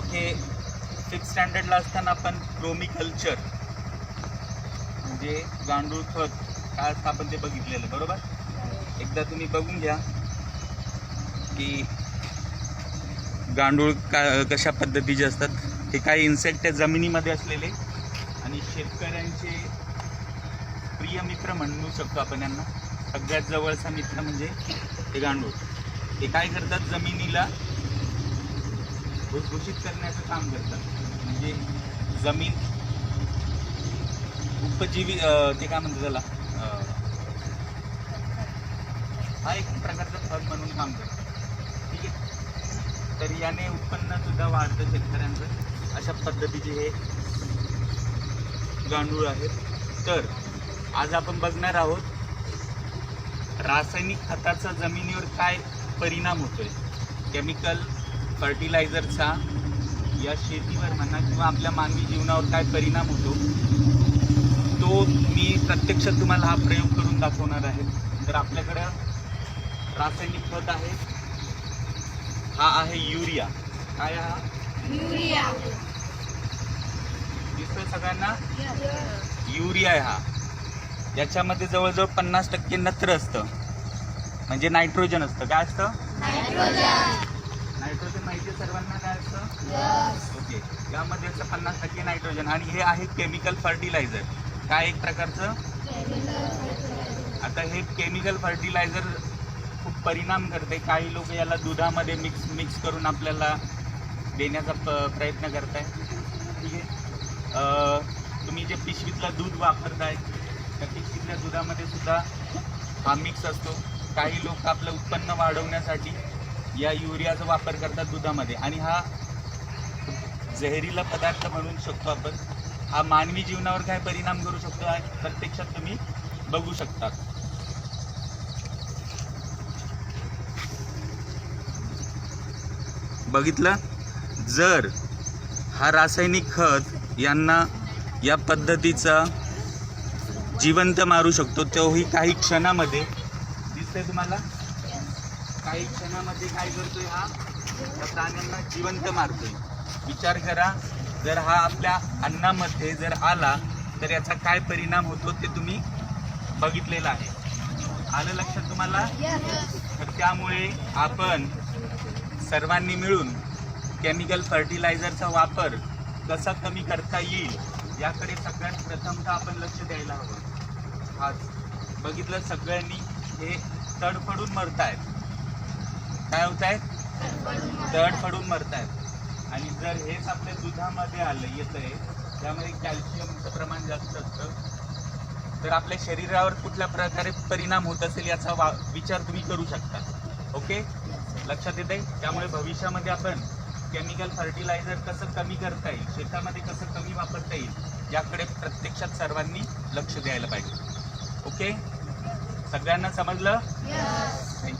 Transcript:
Okay fifth स्टँडर्डला असताना आपण क्रोमिकल्चर म्हणजे गांडूळ खत काय असतं आपण ते बघितलेलं बरोबर? एकदा तुम्ही बघून घ्या की गांडूळ का कशा पद्धतीचे असतात हे काही इन्सेक्ट आहे जमिनीमध्ये असलेले आणि शेतकऱ्यांचे प्रिय मित्र म्हणू शकतो आपण यांना. सगळ्यात जवळचा मित्र म्हणजे हे गांडूळ. ते काय करतात जमिनीला भुसभुशीत करण्याचं काम करतात. म्हणजे जमीन उपजीवी ते काय म्हणतात त्याला? हा एक प्रकारचा खत म्हणून काम करतात. ठीक आहे? तर याने उत्पन्न सुद्धा वाढतं शेतकऱ्यांचं. अशा पद्धतीचे हे गांडूळ आहेत. तर आज आपण बघणार आहोत रासायनिक खताचा जमिनीवर काय परिणाम होतोय? केमिकल फर्टिलायझरचा या शेतीवर म्हणा किंवा आपल्या मानवी जीवनावर काय परिणाम होतो तो मी प्रत्यक्षात तुम्हाला हा प्रयोग करून दाखवणार आहे. तर आपल्याकडं रासायनिक खत आहे हा आहे युरिया. काय हा? युरिया. दिसतोय सगळ्यांना? युरिया आहे हा. याच्यामध्ये जवळजवळ पन्नास टक्के नत्र असतं. म्हणजे नायट्रोजन असतं. काय असतं? नायट्रोजन माहिती आहे सर्वांना काय असतं? ओके. यामध्ये असतं पन्नास टक्के नायट्रोजन. आणि हे आहे केमिकल फर्टिलायझर. काय एक प्रकारचं? आता हे केमिकल फर्टिलायझर खूप परिणाम करते. काही लोक याला दुधामध्ये मिक्स मिक्स करून आपल्याला देण्याचा प प्रयत्न करताय. ठीक आहे? तुम्ही जे पिशवीतलं दूध वापरताय त्या पिशवीतल्या दुधामध्ये सुद्धा हा मिक्स असतो. काही लोक आपलं उत्पन्न वाढवण्यासाठी या युरियाचा वापर करतात दुधामध्ये. आणि हा जहरीला पदार्थ म्हणू शकतो आपण. हा मानवी जीवनावर काय परिणाम करू शकतो हा प्रत्यक्षात तुम्ही बघू शकता बघितलं? जर हा रासायनिक खत यांना या पद्धतीचा जिवंत मारू शकतो तोही काही क्षणामध्ये. दिसतंय तुम्हाला? काही क्षणामध्ये काय करतोय हा? या प्राण्यांना जिवंत मारतोय. विचार करा जर हा आपल्या अन्नामध्ये जर आला तर याचा काय परिणाम होतो ते तुम्ही बघितलेलं आहे. आलं लक्षात तुम्हाला? तर त्यामुळे आपण सर्वांनी मिळून केमिकल फर्टिलायझरचा वापर कसा कमी करता येईल याकडे सगळ्यात प्रथमतः आपण लक्ष द्यायला हवं. आज बघितलं सगळ्यांनी हे तडफडून आहेत काय होत आहेत तडफडून मरतायत. आणि जर हेच आपल्या दुधामध्ये आलं येतंय त्यामध्ये कॅल्शियमचं प्रमाण जास्त असतं. तर आपल्या शरीरावर कुठल्या प्रकारे परिणाम होत असेल याचा वा विचार तुम्ही करू शकता. ओके? लक्षात येत आहे त्यामुळे भविष्यामध्ये आपण केमिकल फर्टिलायझर कसं कमी करता येईल शेतामध्ये कसं कमी वापरता येईल याकडे प्रत्यक्षात सर्वांनी लक्ष द्यायला पाहिजे. ओके? सगळ्यांना समजलं? थँक्यू